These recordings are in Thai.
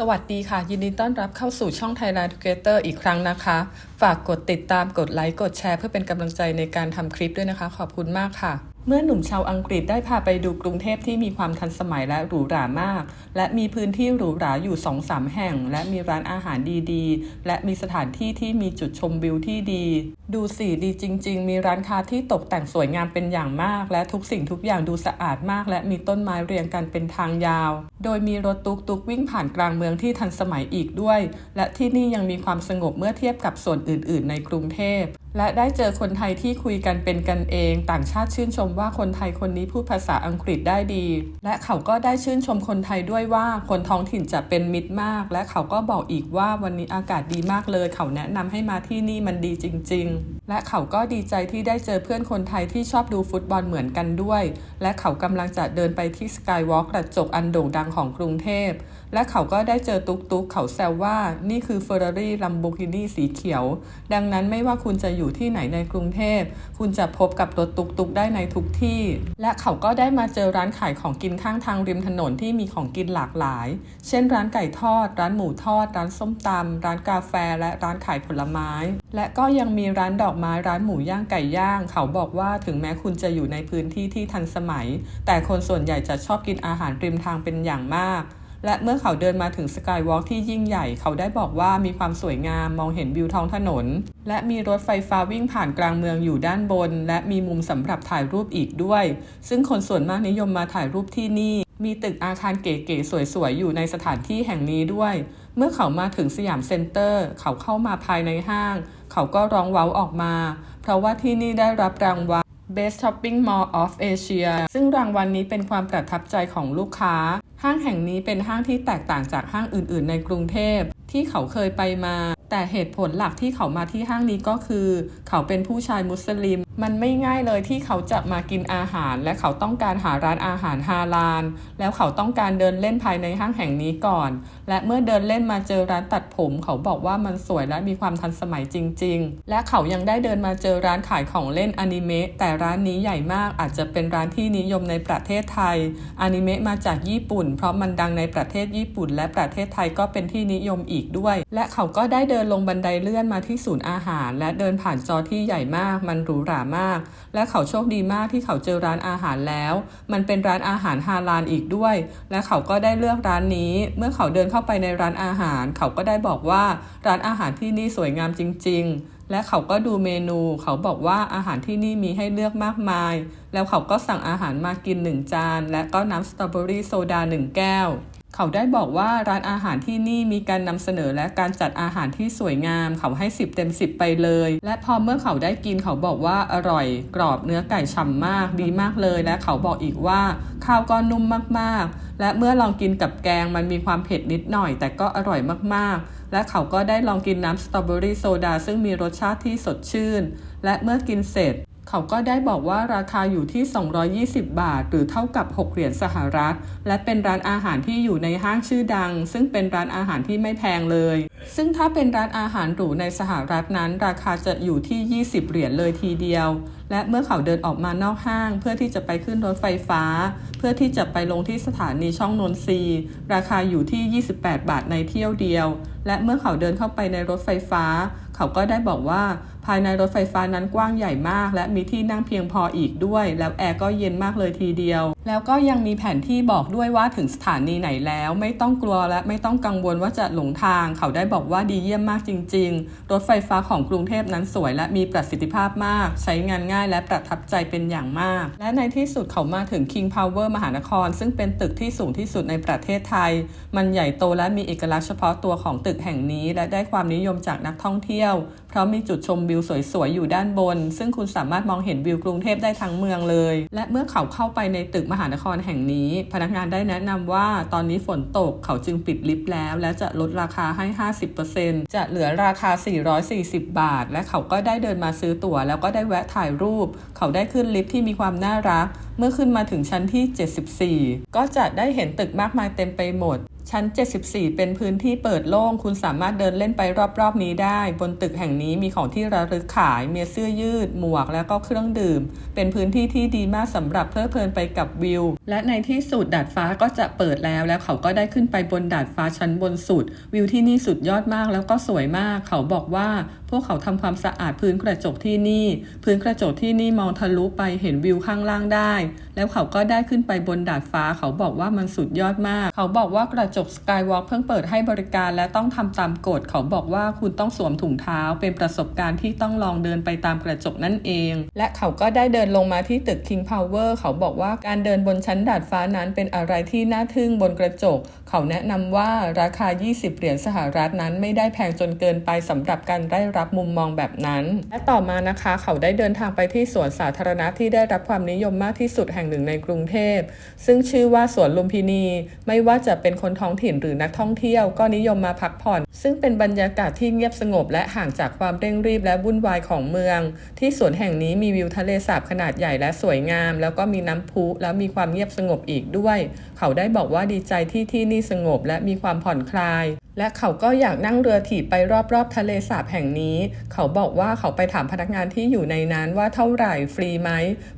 สวัสดีค่ะ ยินดีต้อนรับเข้าสู่ช่อง Thailand Together อีกครั้งนะคะ ฝากกดติดตามกดไลค์ กดแชร์เพื่อเป็นกำลังใจในการทำคลิปด้วยนะคะ ขอบคุณมากค่ะ เมื่อหนุ่มชาวอังกฤษได้พาไปดูกรุงเทพที่มีความทันสมัยและหรูหรามาก และมีพื้นที่หรูหราอยู่2-3แห่ง และมีร้านอาหารดีๆ และมีสถานที่ที่มีจุดชมวิวที่ดี ดูสิดีจริง ๆ มีร้านค้าที่ตกแต่งสวยงามเป็นอย่างมาก และทุกสิ่งทุกอย่างดูสะอาดมาก และมีต้นไม้เรียงกันเป็นทางยาว โดยมีรถตุกตุกๆวิ่งผ่านกลางเมืองที่ทันสมัยอีกด้วย และที่นี่ยังมีความสงบเมื่อเทียบกับส่วนอื่น ๆ ในกรุงเทพ และได้เจอคนไทยที่คุยกันเป็นกันเอง ต่างชาติชื่นชมว่าคนไทยคนนี้พูดภาษาอังกฤษได้ดี และเขาก็ได้ชื่นชมคนไทยด้วยว่าคนท้องถิ่นจะเป็นมิตรมาก และเขาก็บอกอีกว่าวันนี้อากาศดีมากเลย เขาแนะนำให้มาที่นี่มันดีจริง ๆ และเขาก็ดีใจที่ได้เจอเพื่อนคนไทยที่ชอบดูฟุตบอลเหมือนกันด้วย และเขากำลังจะเดินไปที่สกายวอล์กกระจกอันโด่งดังของกรุงเทพ และเขาก็ได้เจอตุ๊กตุกเขาแซวว่านี่คือเฟอร์รารี่ลัมโบกินีสีเขียว ดังนั้นไม่ว่าคุณจะอยู่ที่ไหนในกรุงเทพ คุณจะพบกับรถตุ๊กตุกได้ในทุกที่ และเขาก็ได้มาเจอร้านขายของกินข้างทางริมถนนที่มีของกินหลากหลาย เช่น ร้านไก่ทอด ร้านหมูทอด ร้านส้มตำร้านกาแฟ และร้านขายผลไม้ และก็ยังมีร้านดอกไม้ร้านหมูย่างไก่ย่าง เขาบอกว่าถึงแม้คุณจะอยู่ในพื้นที่ที่ทันสมัย แต่คนส่วนใหญ่จะชอบกินอาหารริมทางเป็นอย่างมาก และเมื่อเขาเดินมาถึงสกายวอล์กที่ยิ่งใหญ่ เขาได้บอกว่ามีความสวยงามมองเห็นวิวท้องถนน และมีรถไฟฟ้าวิ่งผ่านกลางเมืองอยู่ด้านบน และมีมุมสำหรับถ่ายรูปอีกด้วย ซึ่งคนส่วนมากนิยมมาถ่ายรูปที่นี่ มีตึกอาคารเก๋ๆสวยๆ อยู่ในสถานที่แห่งนี้ด้วย เมื่อเขามาถึงสยามเซ็นเตอร์ เขาเข้ามาภายในห้าง เขาก็ร้องเว้าออกมา เพราะว่าที่นี่ได้รับรางวัล Best Shopping Mall of Asia ซึ่งรางวัลนนี้เป็นความประทับใจของลูกค้า ห้างแห่งนี้เป็นห้างที่แตกต่างจากห้างอื่น ๆ ในกรุงเทพที่เขาเคยไปมา แต่เหตุผลหลักที่เขามาที่ห้างนี้ก็คือ เขาเป็นผู้ชายมุสลิม มันไม่ง่ายเลยที่เขาจะมากินอาหาร และเขาต้องการหาร้านอาหารฮาลาลแล้วเขาต้องการเดินเล่นภายในห้างแห่งนี้ก่อน และเมื่อเดินเล่นมาเจอร้านตัดผม เขาบอกว่ามันสวยและมีความทันสมัยจริง ๆ และเขายังได้เดินมาเจอร้านขายของเล่นอนิเมะแต่ร้านนี้ใหญ่มากอาจจะเป็นร้านที่นิยมในประเทศไทยอนิเมะมาจากญี่ปุ่น เพราะมันดังในประเทศญี่ปุ่น และประเทศไทยก็เป็นที่นิยมอีกด้วย และเขาก็ได้เดินลงบันไดเลื่อนมาที่ศูนย์อาหาร และเดินผ่านจอที่ใหญ่มากมันหรูหรามาก และเขาโชคดีมากที่เขาเจอร้านอาหารแล้ว มันเป็นร้านอาหารฮาลาลอีกด้วย และเขาก็ได้เลือกร้านนี้ เมื่อเขาเดินเข้าไปในร้านอาหาร เขาก็ได้บอกว่าร้านอาหารที่นี่สวยงามจริง ๆ และเขาก็ดูเมนู เขาบอกว่าอาหารที่นี่มีให้เลือกมากมาย แล้วเขาก็สั่งอาหารมากินหนึ่งจาน และก็น้ำสตรอเบอรี่โซดาหนึ่งแก้ว เขาได้บอกว่าร้านอาหารที่นี่มีการนำเสนอและการจัดอาหารที่สวยงาม เขาให้ 10 เต็ม 10 ไปเลย และพอเมื่อเขาได้กินเขาบอกว่าอร่อย กรอบเนื้อไก่ฉ่ำมากดีมากเลย และเขาบอกอีกว่าข้าวก็นุ่มมากๆ และเมื่อลองกินกับแกงมันมีความเผ็ดนิดหน่อย แต่ก็อร่อยมากๆ และเขาก็ได้ลองกินน้ำสตรอเบอรี่โซดาซึ่งมีรสชาติที่สดชื่น และเมื่อกินเสร็จ เขาก็ได้บอกว่าราคาอยู่ที่ 220 บาท หรือเท่ากับ 6 เหรียญสหรัฐ และเป็นร้านอาหารที่อยู่ในห้างชื่อดัง ซึ่งเป็นร้านอาหารที่ไม่แพงเลย ซึ่งถ้าเป็นร้านอาหารหรูในสหรัฐนั้น ราคาจะอยู่ที่ 20 เหรียญเลยทีเดียว และเมื่อเขาเดินออกมานอกห้าง เพื่อที่จะไปขึ้นรถไฟฟ้า เพื่อที่จะไปลงที่สถานีช่องนนทรีราคาอยู่ที่ 28 บาทในเที่ยวเดียว และเมื่อเขาเดินเข้าไปในรถไฟฟ้า เขาก็ได้บอกว่าภายในรถไฟฟ้านั้นกว้างใหญ่มาก และมีที่นั่งเพียงพออีกด้วย แล้วแอร์ก็เย็นมากเลยทีเดียว แล้วก็ยังมีแผนที่บอกด้วยว่าถึงสถานีไหนแล้ว ไม่ต้องกลัวและไม่ต้องกังวลว่าจะหลงทาง เขาได้บอกว่าดีเยี่ยมมากจริง ๆ รถไฟฟ้าของกรุงเทพนั้นสวย และมีประสิทธิภาพมาก ใช้งานง่ายและประทับใจเป็นอย่างมาก และในที่สุดเขามาถึง King Power มหานคร ซึ่งเป็นตึกที่สูงที่สุดในประเทศไทย มันใหญ่โตและมีเอกลักษณ์เฉพาะตัวของตึกแห่งนี้ และได้ความนิยมจากนักท่องเที่ยวยว เพราะมีจุดชมวิวสวยๆ อยู่ด้านบน ซึ่งคุณสามารถมองเห็นวิวกรุงเทพได้ทั้งเมืองเลย และเมื่อเขาเข้าไปในตึกมหานครแห่งนี้ พนักงานได้แนะนำว่าตอนนี้ฝนตกเขาจึงปิดลิฟต์แล้ว และจะลดราคาให้ 50%จะเหลือราคา 440 บาท และเขาก็ได้เดินมาซื้อตั๋วแล้วก็ได้แวะถ่ายรูป เขาได้ขึ้นลิฟต์ที่มีความน่ารัก เมื่อขึ้นมาถึงชั้นที่ 74 ก็จะได้เห็นตึกมากมายเต็มไปหมด ชั้น 74 เป็นพื้นที่เปิดโล่ง คุณสามารถเดินเล่นไปรอบๆ นี้ได้ บนตึกแห่งนี้มีของที่ระลึกขาย มีเสื้อยืด หมวก แล้วก็เครื่องดื่ม เป็นพื้นที่ที่ดีมากสำหรับเพลิดเพลินไปกับวิว และในที่สุดดาดฟ้าก็จะเปิดแล้ว แล้วเขาก็ได้ขึ้นไปบนดาดฟ้าชั้นบนสุด วิวที่นี่สุดยอดมากแล้วก็สวยมาก เขาบอกว่า พวกเขาทำความสะอาดพื้นกระจกที่นี่ พื้นกระจกที่นี่มองทะลุไปเห็นวิวข้างล่างได้ แล้วเขาก็ได้ขึ้นไปบนดาดฟ้า เขาบอกว่ามันสุดยอดมาก เขาบอกว่ากระจกสกายวอล์กเพิ่งเปิดให้บริการและต้องทำตามกฎเขาบอกว่าคุณต้องสวมถุงเท้า เป็นประสบการณ์ที่ต้องลองเดินไปตามกระจกนั่นเอง และเขาก็ได้เดินลงมาที่ตึก King Power เขาบอกว่าการเดินบนชั้นดาดฟ้านั้นเป็นอะไรที่น่าทึ่งบนกระจก เขาแนะนำว่าราคา 20 เหรียญสหรัฐนั้นไม่ได้แพงจนเกินไปสำหรับการได้รับมุมมองแบบนั้น และต่อมานะคะเขาได้เดินทางไปที่สวนสาธารณะที่ได้รับความนิยมมากที่สุดแห่งหนึ่งในกรุงเทพ ซึ่งชื่อว่าสวนลุมพินี ไม่ว่าจะเป็นคนท้องถิ่นหรือนักท่องเที่ยวก็นิยมมาพักผ่อน ซึ่งเป็นบรรยากาศที่เงียบสงบและห่างจากความเร่งรีบและวุ่นวายของเมือง ที่สวนแห่งนี้มีวิวทะเลสาบขนาดใหญ่และสวยงาม แล้วก็มีน้ำพุแล้วมีความเงียบสงบอีกด้วย เขาได้บอกว่าดีใจที่ที่นี่สงบและมีความผ่อนคลาย และเขาก็อยากนั่งเรือถีบไปรอบๆ ทะเลสาบแห่งนี้ เขาบอกว่าเขาไปถามพนักงานที่อยู่ในนั้นว่าเท่าไหร่ฟรีไหม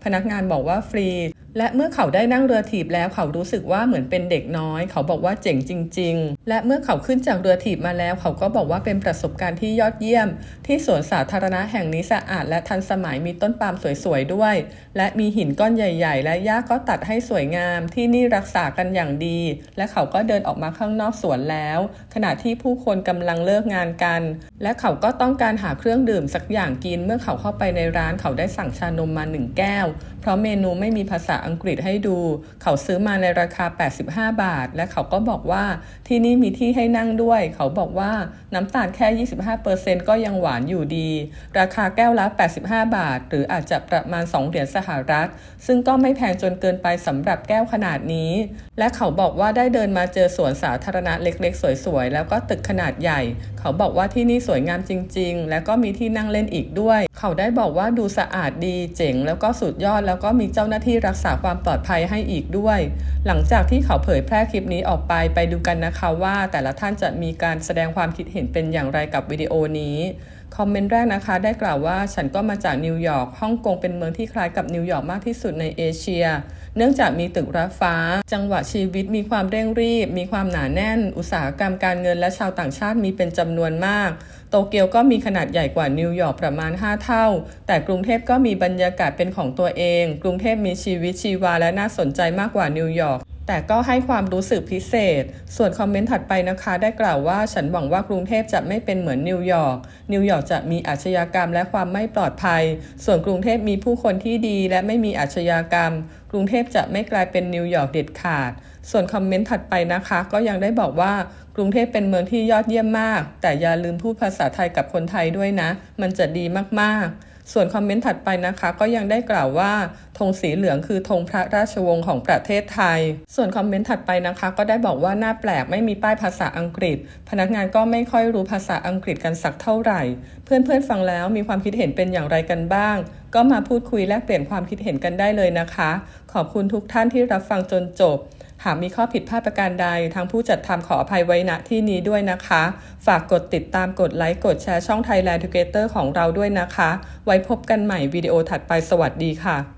พนักงานบอกว่าฟรี และเมื่อเขาได้นั่งเรือถีบแล้วเขารู้สึกว่าเหมือนเป็นเด็กน้อย เขาบอกว่าเจ๋งจริง ๆ และเมื่อเขาขึ้นจากเรือถีบมาแล้ว เขาก็บอกว่าเป็นประสบการณ์ที่ยอดเยี่ยม ที่สวนสาธารณะแห่งนี้สะอาดและทันสมัยมีต้นปาล์มสวยๆด้วย และมีหินก้อนใหญ่ ๆ และหญ้าก็ตัดให้สวยงาม ที่นี่รักษากันอย่างดี และเขาก็เดินออกมาข้างนอกสวนแล้ว ขณะที่ผู้คนกำลังเลิกงานกัน และเขาก็ต้องการหาเครื่องดื่มสักอย่างกิน เมื่อเขาเข้าไปในร้านเขาได้สั่งชานมมาหนึ่งแก้ว เพราะเมนูไม่มีภาษาอังกฤษให้ดู เขาซื้อมาในราคา 85 บาท และเขาก็บอกว่าที่นี่มีที่ให้นั่งด้วย เขาบอกว่าน้ำตาลแค่ 25%ก็ยังหวานอยู่ดี ราคาแก้วละ 85 บาท หรืออาจจะประมาณ 2 เหรียญสหรัฐ ซึ่งก็ไม่แพงจนเกินไปสำหรับแก้วขนาดนี้ และเขาบอกว่าได้เดินมาเจอสวนสาธารณะเล็กๆ สวยๆ แล้วก็ตึกขนาดใหญ่ เขาบอกว่าที่นี่สวยงามจริง ๆ และก็มีที่นั่งเล่นอีกด้วย เขาได้บอกว่าดูสะอาดดีเจ๋ง แล้วก็สุดยอดแล้วก็มีเจ้าหน้าที่รักษาความปลอดภัยให้อีกด้วย หลังจากที่เขาเผยแพร่คลิปนี้ออกไปไปดูกันนะคะว่าแต่ละท่านจะมีการแสดงความคิดเห็นเป็นอย่างไรกับวิดีโอนี้ คอมเมนต์แรกนะคะ ได้กล่าวว่าฉันก็มาจากนิวยอร์กฮ่องกงเป็นเมืองที่คล้ายกับนิวยอร์กมากที่สุดในเอเชีย เนื่องจากมีตึกระฟ้า จังหวะชีวิตมีความเร่งรีบ มีความหนาแน่น อุตสาหกรรมการเงินและชาวต่างชาติมีเป็นจำนวนมาก โตเกียวก็มีขนาดใหญ่กว่านิวยอร์กประมาณ 5 เท่า แต่กรุงเทพก็มีบรรยากาศเป็นของตัวเอง กรุงเทพมีชีวิตชีวาและน่าสนใจมากกว่านิวยอร์ก แต่ก็ให้ความรู้สึกพิเศษ ส่วนคอมเมนต์ถัดไปนะคะ ได้กล่าวว่าฉันหวังว่ากรุงเทพจะไม่เป็นเหมือนนิวยอร์ก นิวยอร์กจะมีอาชญากรรมและความไม่ปลอดภัย ส่วนกรุงเทพมีผู้คนที่ดีและไม่มีอาชญากรรม กรุงเทพจะไม่กลายเป็นนิวยอร์กเด็ดขาด ส่วนคอมเมนต์ถัดไปนะคะ ก็ยังได้บอกว่ากรุงเทพเป็นเมืองที่ยอดเยี่ยมมาก แต่อย่าลืมพูดภาษาไทยกับคนไทยด้วยนะ มันจะดีมากๆ ส่วนคอมเมนต์ถัดไปนะคะ ก็ยังได้กล่าวว่าธงสีเหลืองคือธงพระราชวงศ์ของประเทศไทย ส่วนคอมเมนต์ถัดไปนะคะ ก็ได้บอกว่าหน้าแปลกไม่มีป้ายภาษาอังกฤษ พนักงานก็ไม่ค่อยรู้ภาษาอังกฤษกันสักเท่าไหร่ เพื่อนๆฟังแล้วมีความคิดเห็นเป็นอย่างไรกันบ้าง ก็มาพูดคุยแลกเปลี่ยนความคิดเห็นกันได้เลยนะคะ ขอบคุณทุกท่านที่รับฟังจนจบ หากมีข้อผิดพลาดประการใด ทางผู้จัดทำขออภัยไว้ณที่นี้ด้วยนะคะ ฝากกดติดตามกดไลค์กดแชร์ช่อง Thailand Together ของเราด้วยนะคะ ไว้พบกันใหม่วิดีโอถัดไปสวัสดีค่ะ